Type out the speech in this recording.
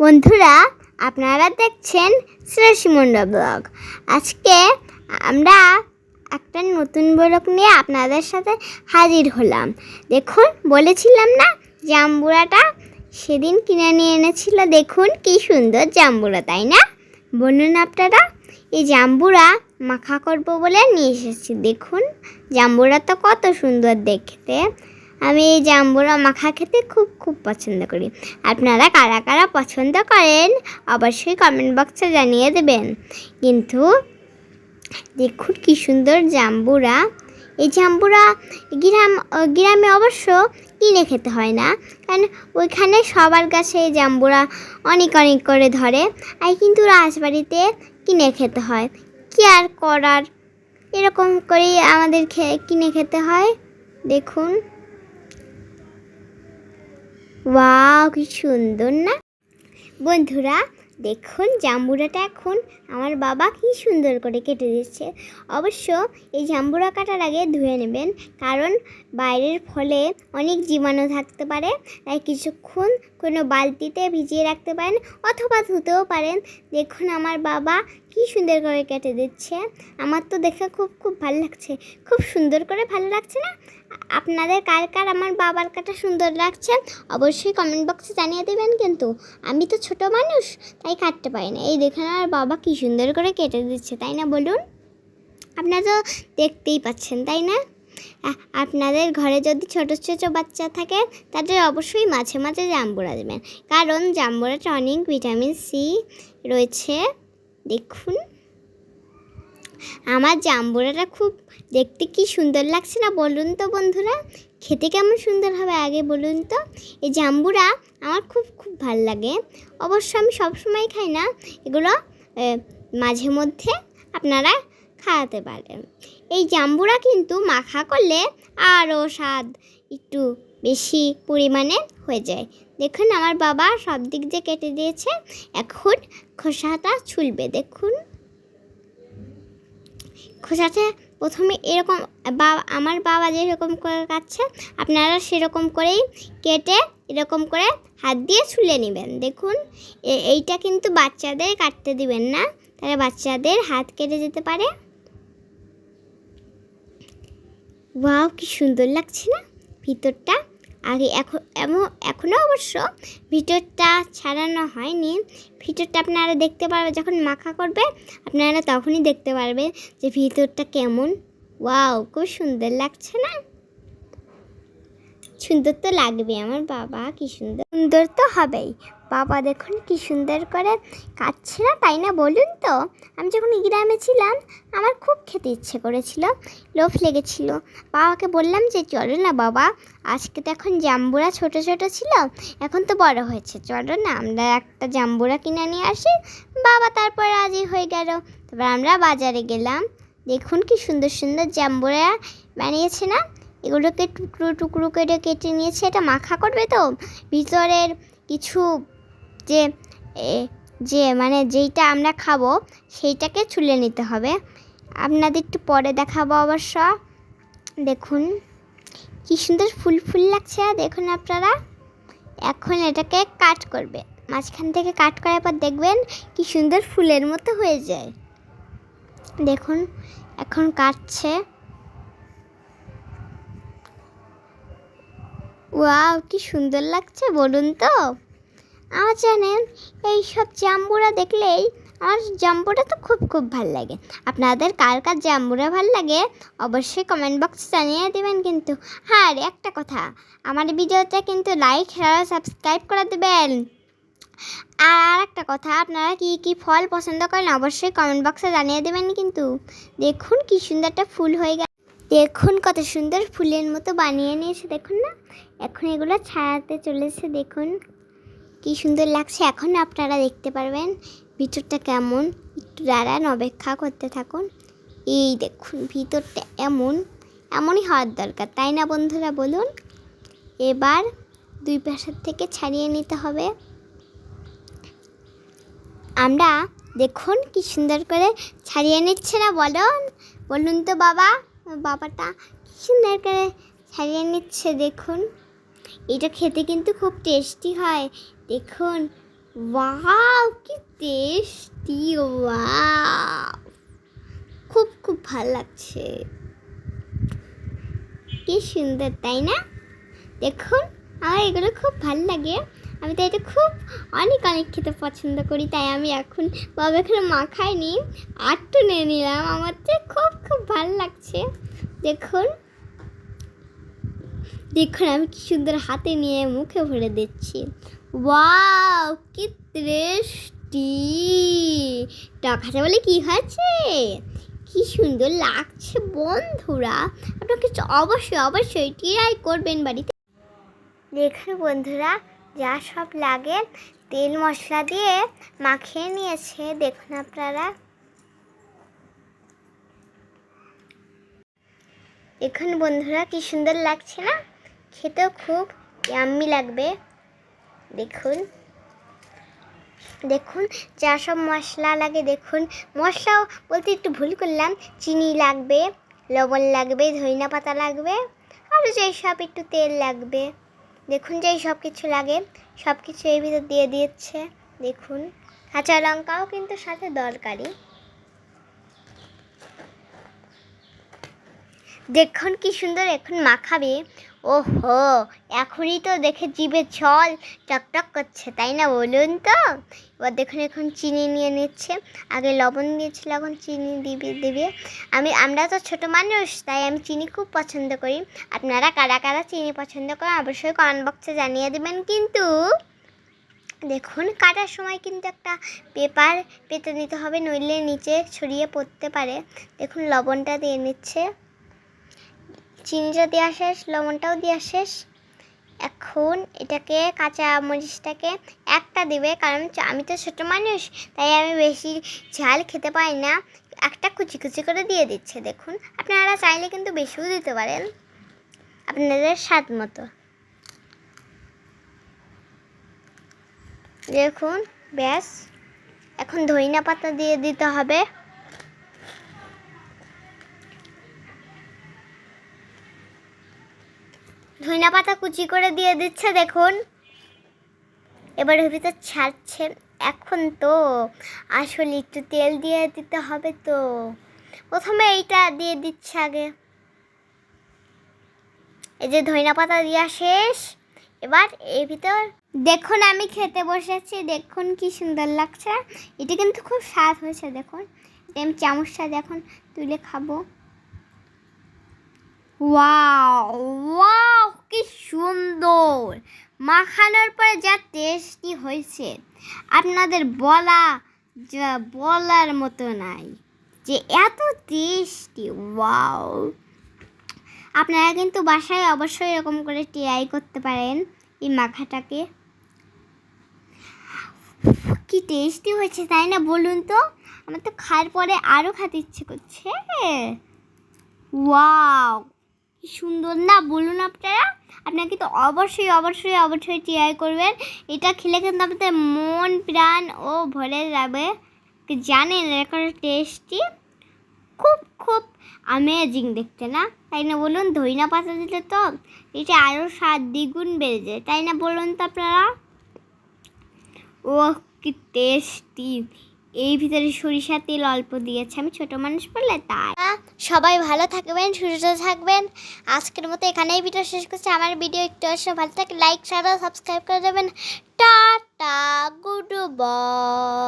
বন্ধুরা, আপনারা দেখছেন শ্রেষ্মন্ডা ব্লগ। আজকে আমরা একটা নতুন ব্লগ নিয়ে আপনাদের সাথে হাজির হলাম। দেখুন, বলেছিলাম না, জাম্বুরাটা সেদিন কিনে নিয়ে এনেছিল। দেখুন, কি সুন্দর জাম্বুরা, তাই না? বলুন আপনারা, এই জাম্বুরা মাখা করব বলে নিয়ে এসেছি। দেখুন, জাম্বুরা তো কত সুন্দর দেখতে। আমি এই জাম্বুরা মাখা খেতে খুব খুব পছন্দ করি। আপনারা কারা কারা পছন্দ করেন, অবশ্যই কমেন্ট বক্সে জানিয়ে দেবেন। কিন্তু দেখুন কি সুন্দর জাম্বুরা। এই জাম্বুরা গ্রাম, গ্রামে অবশ্য কিনে খেতে হয় না। কারণ ওইখানে সবার কাছে এই জাম্বুরা অনেক অনেক করে ধরে। আর কিন্তু রাজবাড়িতে কিনে খেতে হয়। কি আর করার? এরকম করেই আমাদের কিনে খেতে হয়। দেখুন। ওয়াও, কি সুন্দর না? বন্ধুরা, দেখুন, জাম্বুরাটা এখন আমার বাবা কি সুন্দর করে কেটে দিচ্ছে। অবশ্য এই জাম্বুরা কাটার আগে ধুয়ে নেবেন, কারণ বাইরের ফলে অনেক জীবাণু থাকতে পারে, তাই কিছুক্ষণ কোনো বালতিতে ভিজিয়ে রাখতে পারেন অথবা ধুতেও পারেন। দেখুন, আমার বাবা কি সুন্দর করে কেটে দিচ্ছে। আমার তো দেখে খুব খুব ভালো লাগছে। খুব সুন্দর করে ভালো লাগছে না? আপনাদের কার কার আমার বাবার কাটা সুন্দর লাগছে, অবশ্যই কমেন্ট বক্সে জানিয়ে দেবেন কিন্তু আমি তো ছোট মানুষ, তাই কাটতে পারি না। এই দেখুন আমার বাবা কি সুন্দর করে কেটে দিচ্ছে, তাই না বলুন? আপনারা তো দেখতেই পাচ্ছেন, তাই না? আপনাদের ঘরে যদি ছোট ছোট বাচ্চা থাকে, তাদের অবশ্যই মাঝে মাঝে জাম্বুরা দেবেন। কারণ জাম্বুরাটা অনেক ভিটামিন সি রয়েছে, দেখুন। আমার জাম্বুরাটা খুব দেখতে কি সুন্দর লাগছে না বলুন তো বন্ধুরা? খেতে কেমন সুন্দর হবে আগে বলুন তো? এই জাম্বুরা আমার খুব খুব ভালো লাগে। অবশ্য আমি সবসময় খাই না। এগুলো মাঝে মধ্যে আপনারা খাওয়াতে পারেন। এই জাম্বুরা কিন্তু মাখা করলে আরও স্বাদ একটু বেশি পরিমাণে হয়ে যায়। দেখুন, আমার বাবা সব দিক দিয়ে কেটে দিয়েছে। এখন খোসাটা ছুলবে, দেখুন। খোসাটা প্রথমে এরকম বা, আমার বাবা যেরকম করে কাটছে, আপনারা সেরকম করেই কেটে এরকম করে হাত দিয়ে ছুলে নেবেন। দেখুন এইটা কিন্তু বাচ্চাদের কাটতে দিবেন না। তাহলে বাচ্চাদের হাত কেটে যেতে পারে। ওয়াও, কি সুন্দর লাগছে না? ভিতরটা আগে এখন এখনও অবশ্য ভিডিওটা ছাড়ানো হয়নি। ভিডিওটা আপনারা দেখতে পারবেন যখন মাখা করবে, আপনারা তখনই দেখতে পারবেন যে ভিতরটা কেমন। ওয়াও, খুব সুন্দর লাগছে না? সুন্দর তো লাগবে আমার বাবা, কি সুন্দর। সুন্দর তো হবেই। বাবা দেখুন কি সুন্দর করে কাটছে না তাই না বলুন তো? আমি যখন গ্রামে ছিলাম, আমার খুব খেতে ইচ্ছে করেছিল, লোভ লেগেছিল। বাবাকে বললাম যে, চলো না বাবা, আজকে তো এখন জাম্বুরা ছোট ছোট ছিল, এখন তো বড় হয়েছে। চলো না, আমরা একটা জাম্বুরা কিনে নিয়ে আসি। বাবা তারপর রাজি হয়ে গেল। তারপর আমরা বাজারে গেলাম। দেখুন কি সুন্দর সুন্দর জাম্বুরা বানিয়েছে না? এগুলোকে টুকরো টুকরো করে কেটে নিয়েছে। এটা মাখা করবে তো? ভিতরের কিছু যে যে মানে যেইটা আমরা খাব সেইটাকে ছুলে নিতে হবে। আপনাদের একটু পরে দেখাবো অবশ্য। দেখুন, কি সুন্দর ফুল ফুল লাগছে, দেখুন আপনারা। এখন এটাকে কাট করবে। মাঝখান থেকে কাট করার পর দেখবেন কি সুন্দর ফুলের মতো হয়ে যায়। দেখুন, এখন কাটছে। ওয়াও, কি সুন্দর লাগছে, বলুন তো। আমার জানেন এই সব জাম্বুরা দেখলেই আমার জাম্বুরা তো খুব খুব ভালো লাগে। আপনাদের কার কার জাম্বুরা ভালো লাগে অবশ্যই কমেন্ট বক্সে জানিয়ে দেবেন কিন্তু। হ্যাঁ একটা কথা, আমার ভিডিওটা কিন্তু লাইক আর সাবস্ক্রাইব করে দেবেন। আর আর একটা কথা, আপনারা কি কি ফল পছন্দ করেন অবশ্যই কমেন্ট বক্সে জানিয়ে দেবেন কিন্তু। দেখুন কি সুন্দর একটা ফুল হয়ে গেল। দেখুন কত সুন্দর ফুলের মতো বানিয়ে নিয়েছে, দেখুন না। এখন এগুলো ছায়াতে চলেছে, দেখুন। কি সুন্দর লাগছে এখন আপনারা দেখতে পারবেন। ভিতরটা কেমন? একটু দাঁড়ান, অপেক্ষা করতে থাকুন। এই দেখুন, ভিতরটা এমন, এমনই হওয়ার দরকার, তাই না বন্ধুরা? বলুন। এবার দুই পাশের থেকে ছাড়িয়ে নিতে হবে। আমরা দেখুন কি সুন্দর করে ছাড়িয়ে নিচ্ছে না, বলুন। বলুন তো বাবা, বাবাটা কি সুন্দর করে ছাড়িয়ে নিচ্ছে, দেখুন। এটা খেতে কিন্তু খুব টেস্টি হয়। দেখুন, ওয়াও, কি টেস্টি ওয়াও। খুব খুব ভালো লাগছে। কি সুন্দর, তাই না? দেখুন, আমার এগুলো খুব ভালো লাগে। আমি তো এটা খুব অনেক অনেক খেতে পছন্দ করি, তাই আমি এখন বাবা এখানে মাখাইনি। আটটু নিয়ে নিলাম, আমার তো খুব খুব ভালো লাগছে। দেখুন দেখুন আমি কি সুন্দর হাতে নিয়ে মুখে ভরে দিচ্ছি। ওয়াও, কি টেস্টি! টাকাটা বলে কি হয়েছে? কি সুন্দর লাগছে বন্ধুরা। আপনারা কিছু অবশ্যই অবশ্যই ট্রাই করবেন বাড়িতে। দেখুন বন্ধুরা, যা সব লাগে, তেল মশলা দিয়ে মাখিয়ে নিয়েছে, দেখুন আপনারা। দেখুন বন্ধুরা, কি সুন্দর লাগছে না? খেতেও খুব ইয়াম্মি লাগবে। দেখুন। দেখুন, যা সব মশলা লাগে দেখুন। মশলাও বলতে একটু ভুল করলাম। চিনি লাগবে, লবণ লাগবে, ধনিয়া পাতা লাগবে আরও যেই সব একটু তেল লাগবে। দেখুন যেই সব কিছু লাগে, সব কিছু এর ভিতর দিয়ে দিচ্ছে দেখুন, কাঁচা লঙ্কাও কিন্তু সাথে দরকারি। দেখুন কি সুন্দর, এখন মাখাবে। ওহো, এখনই তো দেখে জিভে ছল টকটক করছে, তাই না বলুন তো? এবার দেখুন, এখন চিনি নিয়ে নিচ্ছে। আগে লবণ দিয়েছিল, এখন চিনি দিবি, দিবে। আমি, আমরা তো ছোট মানুষ, তাই আমি চিনি খুব পছন্দ করি। আপনারা কারা কারা চিনি পছন্দ করেন, অবশ্যই কমেন্ট বক্সে জানিয়ে দেবেন কিন্তু। দেখুন কাটার সময় কিন্তু একটা পেপার পেতে নিতে হবে, নইলে নিচে ছড়িয়ে পড়তে পারে। দেখুন, লবণটা দিয়ে নিচ্ছে। চিনিটা দেওয়া শেষ, লবণটাও দেওয়া শেষ। এখন এটাকে কাঁচা মরিচটাকে একটা দেবে, কারণ আমি তো ছোটো মানুষ, তাই আমি বেশি ঝাল খেতে পারি না। একটা কুচি কুচি করে দিয়ে দিচ্ছে, দেখুন। আপনারা চাইলে কিন্তু বেশিও দিতে পারেন, আপনাদের স্বাদ মতো। দেখুন, ব্যাস। এখন ধনিয়া পাতা দিয়ে দিতে হবে। ধনিয়া পাতা কুচি করে দিয়ে দিচ্ছে, দেখুন। এবার ভিতর ছাড়ছে এখন তো। আসলে একটু তেল দিয়ে দিতে হবে তো। প্রথমে এইটা দিয়ে দিচ্ছে আগে। এই যে ধনিয়া পাতা দেওয়া শেষ। এবার এর ভিতর দেখুন, আমি খেতে বসেছি, দেখুন কি সুন্দর লাগছে। এটা কিন্তু খুব স্বাদ হয়েছে, দেখুন। আমি চামচটা দেখুন তুলে খাব। ওয়াও! মাখানোর পরে যা টেস্টি হয়েছে, আপনাদের বলা যা বলার মতো নাই। যে এত টেস্টি ওয়াও আপনারা কিন্তু বাসায় অবশ্যই এরকম করে ট্রাই করতে পারেন এই মাখাটাকে। কি টেস্টি হয়েছে, তাই না বলুন তো? আমার তো খাওয়ার পরে আরও খেতে ইচ্ছে করছে। ওয়াও কি সুন্দর। না, বলুন আপনারা। আপনাকে তো অবশ্যই অবশ্যই অবশ্যই ট্রাই করবেন। এটা খেলে কিন্তু আপনাদের মন, প্রাণ ও ভরে যাবে। জানেন, এখন টেস্টি খুব খুব অ্যামেজিং দেখতে, না? তাই না বলুন? ধইনা পাতা দিলে তো এটা আরও স্বাদ দ্বিগুণ বেড়ে যায়। তাই না বলুন তো আপনারা? ও কি টেস্টি এই ভিতরে সরিষা তেল অল্প দিয়েছে, আমি ছোট মানুষ বললে তাই। সবাই ভালো থাকবেন, সুস্থ থাকবেন। আজকের মতো এখানেই ভিডিও শেষ করছি। আমার ভিডিও একটু অবশ্যই ভালো থাকে লাইক সারা সাবস্ক্রাইব করে দেবেন। Tata, good bye